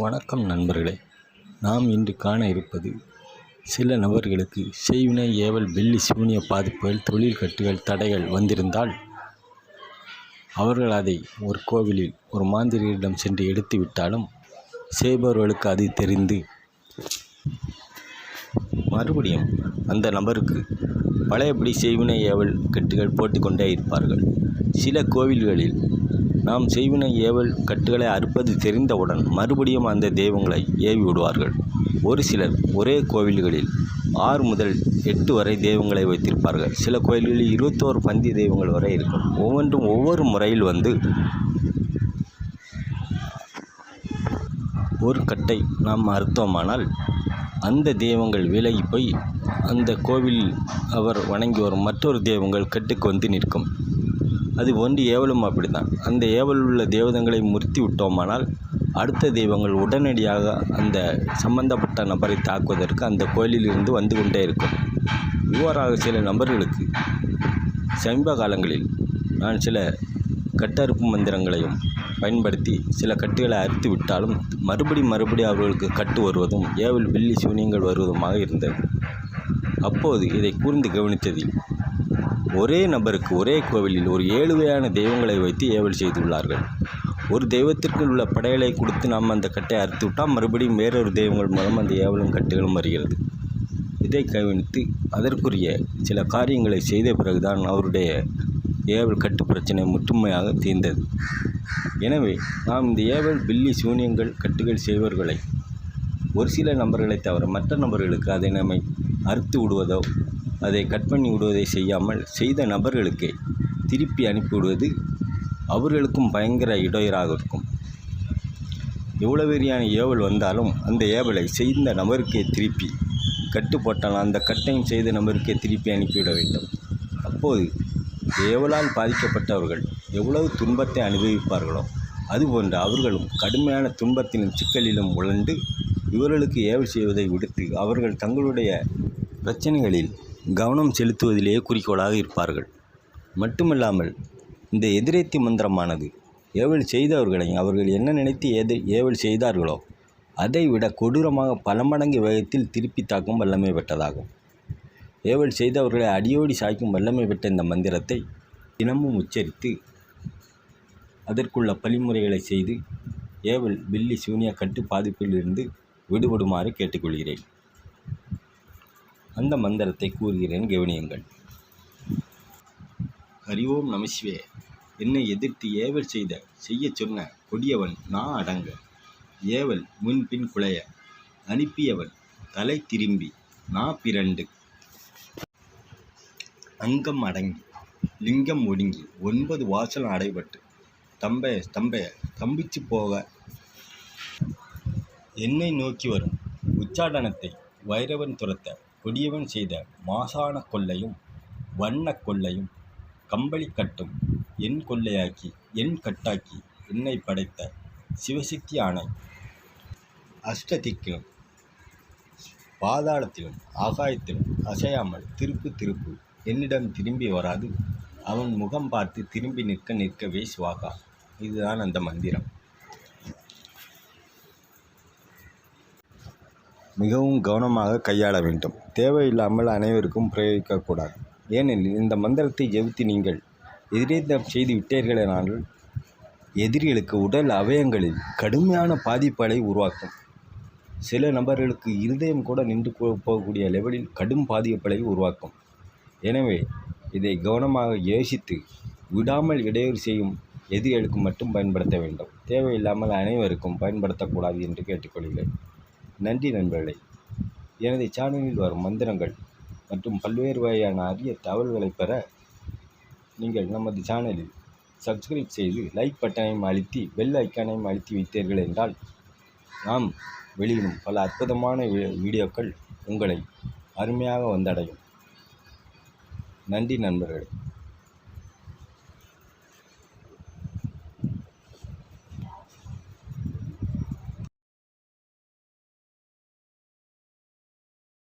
வணக்கம் நண்பர்களே. நாம் இன்று காண இருப்பது சில நபர்களுக்கு செய்வினை ஏவல் வெள்ளி சூனிய பாதிப்புகள் தொழில் கட்டுகள் தடைகள் வந்திருந்தால் அவர்கள் அதை ஒரு கோவிலில் ஒரு மாந்திரிகரிடம் சென்று எடுத்து விட்டாலும் செய்பவர்களுக்கு அது தெரிந்து மறுபடியும் அந்த நபருக்கு பழையபடி செய்வினை ஏவல் கட்டுகள் போட்டுக்கொண்டே இருப்பார்கள். சில கோவில்களில் நாம் செய்வின ஏவல் கட்டுகளை அறுப்பது தெரிந்தவுடன் மறுபடியும் அந்த தெய்வங்களை ஏவி விடுவார்கள். ஒரு சிலர் ஒரே கோவில்களில் ஆறு முதல் எட்டு வரை தெய்வங்களை வைத்திருப்பார்கள். சில கோயில்களில் இருபத்தோரு பந்தி தெய்வங்கள் வரை இருக்கும். ஒவ்வொன்றும் ஒவ்வொரு முறையில் வந்து ஒரு கட்டை நாம் அறுத்தோமானால் அந்த தெய்வங்கள் விலகி போய் அந்த கோவிலில் அவர் வணங்கி வரும் மற்றொரு தெய்வங்கள் கட்டுக்கு வந்து நிற்கும். அது ஒன்று ஏவலும் அப்படித்தான். அந்த ஏவல் உள்ள தேவதங்களை முறித்து விட்டோமானால் அடுத்த தெய்வங்கள் உடனடியாக அந்த சம்பந்தப்பட்ட நபரை தாக்குவதற்கு அந்த கோயிலில் இருந்து வந்து கொண்டே இருக்கும். இவ்வாறாக சில நபர்களுக்கு சமீப காலங்களில் நான் சில கட்டறுப்பு மந்திரங்களையும் பயன்படுத்தி சில கட்டுகளை அறுத்து விட்டாலும் மறுபடி மறுபடி அவர்களுக்கு கட்டு வருவதும் ஏவல் வெள்ளி சூனியங்கள் வருவதுமாக இருந்தது. அப்போது இதை கூர்ந்து கவனித்ததில் ஒரே நபருக்கு ஒரே கோவிலில் ஒரு ஏழு வகையான தெய்வங்களை வைத்து ஏவல் செய்துள்ளார்கள். ஒரு தெய்வத்திற்கு உள்ள படையலை கொடுத்து நாம் அந்த கட்டை அறுத்து விட்டால் மறுபடியும் வேறொரு தெய்வங்கள் மூலம் அந்த ஏவலும் கட்டுகளும் வருகிறது. இதை கவனித்து அதற்குரிய சில காரியங்களை செய்த பிறகுதான் அவருடைய ஏவல் கட்டு பிரச்சனை முற்றுமையாக தீர்ந்தது. எனவே நாம் இந்த ஏவல் பில்லி சூனியங்கள் கட்டுகள் செய்வர்களை ஒரு சில நபர்களை தவிர மற்ற நபர்களுக்கு அதை நம்மை அறுத்து விடுவதோ அதை கட் பண்ணி விடுவதை செய்யாமல் செய்த நபர்களுக்கே திருப்பி அனுப்பிவிடுவது அவர்களுக்கும் பயங்கர இடையராக இருக்கும். எவ்வளோ பெரியான ஏவல் வந்தாலும் அந்த ஏவலை செய்த நபருக்கே திருப்பி கட்டு போட்டால் அந்த கட்டையும் செய்த நபருக்கே திருப்பி அனுப்பிவிட வேண்டும். அப்போது ஏவலால் பாதிக்கப்பட்டவர்கள் எவ்வளவு துன்பத்தை அனுபவிப்பார்களோ அதுபோன்று அவர்களும் கடுமையான துன்பத்திலும் சிக்கலிலும் உழண்டு இவர்களுக்கு ஏவல் செய்வதை விடுத்து அவர்கள் தங்களுடைய பிரச்சனைகளில் கவனம் செலுத்துவதிலேயே குறிக்கோளாக இருப்பார்கள். மட்டுமல்லாமல் இந்த எதிரேத்தி மந்திரமானது ஏவல் செய்தவர்களை அவர்கள் என்ன நினைத்து ஏதை ஏவல் செய்தார்களோ அதை விட கொடூரமாக பல மடங்கு வேகத்தில் திருப்பி தாக்கும் வல்லமை பெற்றதாகும். ஏவல் செய்தவர்களை அடியோடி சாய்க்கும் வல்லமை பெற்ற இந்த மந்திரத்தை தினமும் உச்சரித்து அதற்குள்ள பழிமுறைகளை செய்து ஏவல் பில்லி சூனியா கட்டு பாதிப்பிலிருந்து விடுபடுமாறு கேட்டுக்கொள்கிறேன். அந்த மந்திரத்தை கூறுகிறேன் கவனியுங்கள். ஹரி ஓம் நமசிவே என்னை எதிர்த்து ஏவல் செய்த செய்ய சொன்ன கொடியவன் நான் அடங்க. ஏவல் முன்பின் குலைய அனுப்பியவன் தலை திரும்பி நான் பிறண்டு. அங்கம் அடங்கி லிங்கம் ஒடுங்கி ஒன்பது வாசல் அடைபட்டு தம்பைய தம்பைய தம்பிச்சு போக. என்னை நோக்கி வரும் உச்சாடனத்தை வைரவன் துரத்த கொடியவன் செய்த மாசான கொள்ளையும் வண்ண கொள்ளையும் கம்பளி கட்டும் என் கொள்ளையாக்கி என் கட்டாக்கி என்னை படைத்த சிவசக்தி ஆணை அஷ்டதிக்கிலும் பாதாளத்திலும் ஆகாயத்திலும் அசையாமல் திருப்பு திருப்பு என்னிடம் திரும்பி வராது. அவன் முகம் பார்த்து திரும்பி நிற்க நிற்கவே சுவாகா. இதுதான் அந்த மந்திரம். மிகவும் கவனமாக கையாள வேண்டும். தேவையில்லாமல் அனைவருக்கும் பிரயோகிக்கக்கூடாது. ஏனெனில் இந்த மந்திரத்தை ஜெபித்து நீங்கள் எதிரேதம் செய்து விட்டீர்களானால் எதிரிகளுக்கு உடல் அவயங்களில் கடுமையான பாதிப்புகளை உருவாக்கும். சில நபர்களுக்கு இருதயம் கூட நின்று போகக்கூடிய லெவலில் கடும் பாதிப்புகளை உருவாக்கும். எனவே இதை கவனமாக யோசித்து விடாமல் இடையூறு செய்யும் எதிரிகளுக்கு மட்டும் பயன்படுத்த வேண்டும். தேவையில்லாமல் அனைவருக்கும் பயன்படுத்தக்கூடாது என்று கேட்டுக்கொள்கிறேன். நன்றி நண்பர்களே. எனது சேனலில் வரும் மந்திரங்கள் மற்றும் பல்வேறு வகையான அரிய தகவல்களை பெற நீங்கள் நமது சேனலில் சப்ஸ்கிரைப் செய்து லைக் பட்டனையும் அழுத்தி பெல் ஐக்கானையும் அழுத்தி வைத்தீர்கள் என்றால் நாம் வெளியிடும் பல அற்புதமான வீடியோக்கள் உங்களை அருமையாக வந்தடையும். நன்றி நண்பர்களே.